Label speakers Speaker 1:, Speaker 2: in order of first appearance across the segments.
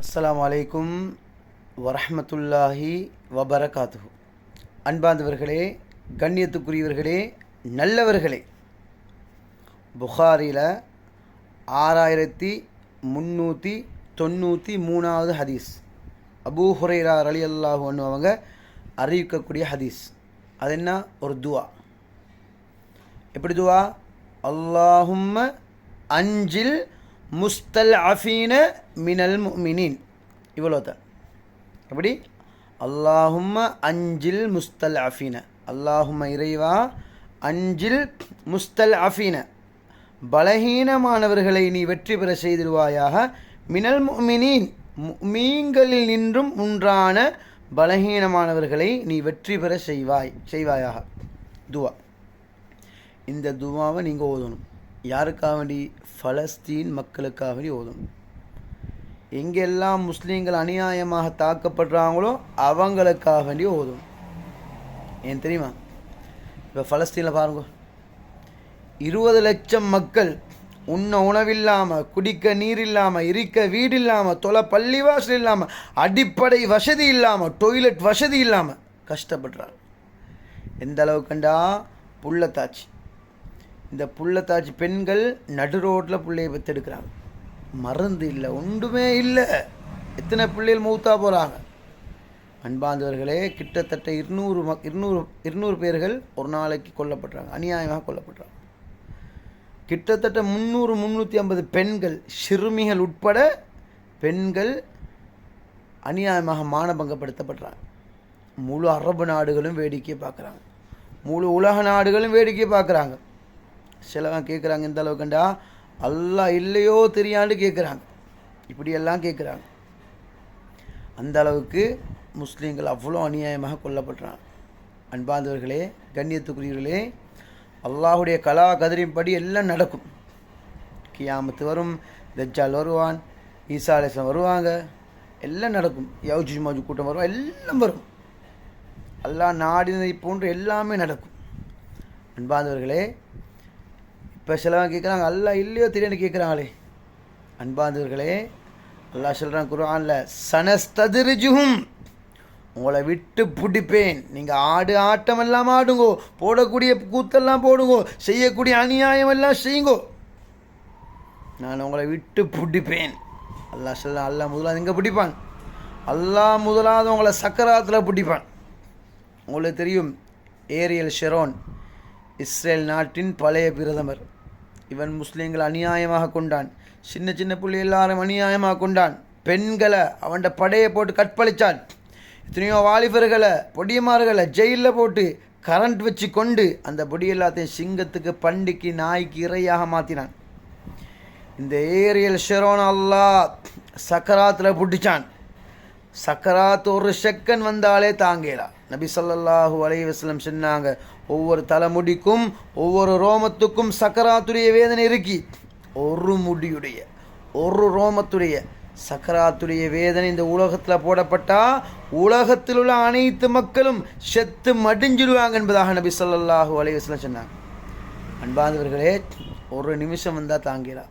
Speaker 1: அஸ்லாம் அலைக்கும் வரஹ்மத்துல்லாஹி வபரகாத்து அன்பாந்தவர்களே கண்ணியத்துக்குரியவர்களே நல்லவர்களே புகாரில் ஆறாயிரத்தி முந்நூற்றி தொண்ணூற்றி மூணாவது ஹதீஸ். அபூ ஹுரைரா அலி அல்லாஹு அவங்க அறிவிக்கக்கூடிய ஹதீஸ். அது என்ன? ஒரு துவா. எப்படி துவா? அல்லாஹும் அஞ்சில் முஸ்தல் அஃபீன மினல் மினின் இவ்வளோ தான் எப்படி? அல்லாஹும்ம அஞ்சில் முஸ்தல் அஃபீன அல்லாஹும்ம இறைவா அஞ்சில் முஸ்தல் அஃபீன பலகீனமானவர்களை நீ வெற்றி பெற செய்திருவாயாக மினல் மினின் மீன்களில் நின்றும் உன்றான பலகீனமானவர்களை நீ வெற்றி பெற செய்வாய் செய்வாயாக. துவா. இந்த துவாவை நீங்கள் ஓதணும். யாருக்காக வேண்டி? ஃபலஸ்தீன் மக்களுக்காக வேண்டி ஓதும். எங்கெல்லாம் முஸ்லீம்கள் அநியாயமாக தாக்கப்படுறாங்களோ அவங்களுக்காக வேண்டி ஓதும். ஏன் தெரியுமா? இப்போ ஃபலஸ்தீனில் பாருங்க. இருபது லட்சம் மக்கள் உண்ண உணவில்லாமல் குடிக்க நீர் இல்லாமல் இருக்க வீடு இல்லாமல் தொலை பள்ளிவாசல் இல்லாமல் அடிப்படை வசதி இல்லாமல் டொய்லெட் வசதி இல்லாமல் கஷ்டப்படுறாங்க. எந்த அளவுக்குண்டா? புள்ளத்தாச்சு இந்த புள்ளத்தாச்சி பெண்கள் நடு ரோட்டில் பிள்ளையை பெற்றெடுக்கிறாங்க மருந்து இல்லை ஒன்றுமே இல்லை. எத்தனை பிள்ளைகள் மூத்தா போகிறாங்க அன்பாந்தவர்களே கிட்டத்தட்ட இருநூறு மக் இருநூறு இருநூறு பேர்கள் ஒரு நாளைக்கு கொல்லப்படுறாங்க அநியாயமாக கொல்லப்படுறாங்க. கிட்டத்தட்ட முந்நூறு முந்நூற்றி ஐம்பது பெண்கள் சிறுமிகள் உட்பட பெண்கள் அநியாயமாக மானபங்கப்படுத்தப்படுறாங்க. முழு அரபு நாடுகளும் வேடிக்கை பார்க்குறாங்க. முழு உலக நாடுகளும் வேடிக்கை பார்க்குறாங்க. சிலவன் கேட்குறாங்க இந்த அளவுக்குண்டா? அல்லா இல்லையோ தெரியாண்டு கேட்குறாங்க இப்படியெல்லாம் கேட்குறாங்க அந்த அளவுக்கு முஸ்லீம்கள் அவ்வளோ அநியாயமாக கொல்லப்படுறாங்க. அன்பாந்தவர்களே கண்ணியத்துக்குரியவர்களே அல்லாஹுடைய கலா கதிரின்படி எல்லாம் நடக்கும். கியாமத்து வரும் தஜ்ஜால் வருவான் ஈசாலேசம் வருவாங்க. எல்லாம் நடக்கும். யவுஜி மோஜு கூட்டம் வரும் எல்லாம் வரும். எல்லாம் நாடினதை போன்று எல்லாமே நடக்கும். அன்பாந்தவர்களே இப்போ சிலவங்க கேட்குறாங்க அல்லா இல்லையோ தெரியாது கேட்குறாங்களே அன்பாந்தவர்களே அல்லாஹ் சொல்கிறான் குரானில் சனஸ்ததிரிஜுகும் உங்களை விட்டு பிடிப்பேன். நீங்கள் ஆடு ஆட்டம் எல்லாம் ஆடுங்கோ போடக்கூடிய கூத்தெல்லாம் போடுங்கோ செய்யக்கூடிய அநியாயம் எல்லாம் செய்யுங்கோ. நான் உங்களை விட்டு பிடிப்பேன். அல்லாஹ் சொல்ல அல்லா முதலாவது எங்கே பிடிப்பான்? அல்லா முதலாவது உங்களை சக்கராத்தில் பிடிப்பான். உங்களுக்கு தெரியும் ஏரியல் ஷெரோன் இஸ்ரேல் நாட்டின் பழைய பிரதமர். இவன் முஸ்லீம்களை அநியாயமாக கொண்டான். சின்ன சின்ன பிள்ளை எல்லாரும் அநியாயமாக கொண்டான். பெண்களை அவன்கிட்ட படையை போட்டு கற்பழிச்சான். எத்தனையோ வாலிபர்களை பொடியமார்களை ஜெயிலில் போட்டு கரண்ட் வச்சு கொண்டு அந்த பொடி எல்லாத்தையும் சிங்கத்துக்கு பண்டிக்கு நாய்க்கு இறையாக மாற்றினான் இந்த ஏரியல் ஷெரோன் அல்லா சக்கராத்தில் பிடிச்சான் சக்கராத் ஒரு செக்கன் வந்தாலே தாங்கலா. நபி ஸல்லல்லாஹு அலைஹி சொன்னாங்க ஒவ்வொரு தலைமுடிக்கும் ஒவ்வொரு ரோமத்துக்கும் சக்கராத்துடைய வேதனை இருக்கி. ஒரு முடியுடைய ஒரு ரோமத்துடைய சக்கராத்துடைய வேதனை இந்த உலகத்தில் போடப்பட்டால் உலகத்தில் உள்ள அனைத்து மக்களும் செத்து மடிஞ்சிடுவாங்க என்பதாக நபி ஸல்லல்லாஹு அலைஹி சொன்னாங்க. அன்பாந்தவர்களே ஒரு நிமிஷம் வந்தால் தாங்கிடா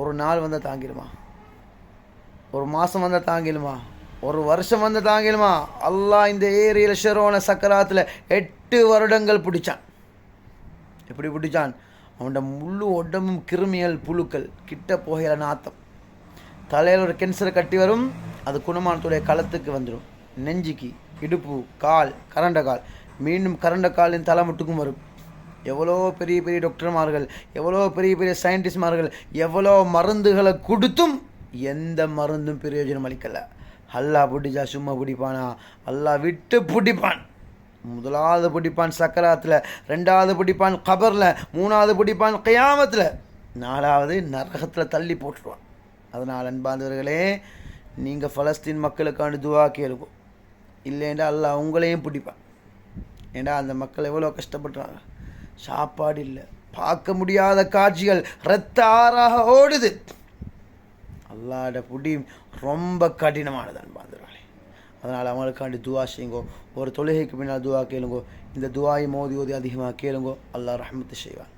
Speaker 1: ஒரு நாள் வந்தால் தாங்கிடுமா? ஒரு மாதம் வந்தால் தாங்கிடுமா? ஒரு வருஷம் வந்து தாங்கிடுமா? அல்லாஹ் இந்த ஏரியில் ஷெரோன சக்கராத்தில் எட்டு வருடங்கள் பிடிச்சான். எப்படி பிடிச்சான்? அவனோட முழு உடம்பும் கிருமிகள் புழுக்கள் கிட்ட போகிற நாத்தம். தலையில் ஒரு கேன்சரை கட்டி வரும் அது குணமானத்துடைய களத்துக்கு வந்துடும் நெஞ்சுக்கு இடுப்பு கால் கரண்ட கால். மீண்டும் கரண்ட காலின் தலை மட்டுக்கும் வரும். எவ்வளோ பெரிய பெரிய டாக்டர்மார்கள் எவ்வளோ பெரிய பெரிய சயின்டிஸ்ட்மார்கள் எவ்வளோ மருந்துகளை கொடுத்தும் எந்த மருந்தும் பிரயோஜனம் அளிக்கலை. அல்லாஹ் பிடிச்சா சும்மா பிடிப்பானா? அல்லாஹ் விட்டு பிடிப்பான். முதலாவது பிடிப்பான் சக்கராத்தில் ரெண்டாவது பிடிப்பான் கபரில் மூணாவது பிடிப்பான் கயாமத்தில் நாலாவது நரகத்தில் தள்ளி போட்டுருவான். அதனால் அன்பாந்தவர்களே நீங்கள் ஃபலஸ்தீன் மக்களுக்கான துவா கேளுங்க. இல்லைண்டா அல்லா உங்களையும் பிடிப்பான். ஏண்டா அந்த மக்கள் எவ்வளோ கஷ்டப்படுறாங்க? சாப்பாடு இல்லை. பார்க்க முடியாத காட்சிகள் ரத்த ஆறாக ஓடுது. அல்லாட புடி ரொம்ப கடினமானது அன்பாந்துறாளே அதனால் அவங்களுக்காண்டி துவா செய்யுங்கோ. ஒரு தொழுகைக்கு பின்னால் துவா கேளுங்கோ. இந்த துவாயை மோதி ஓதி அதிகமாக கேளுங்கோ. அல்லாஹ் ரஹமத்து செய்வான்.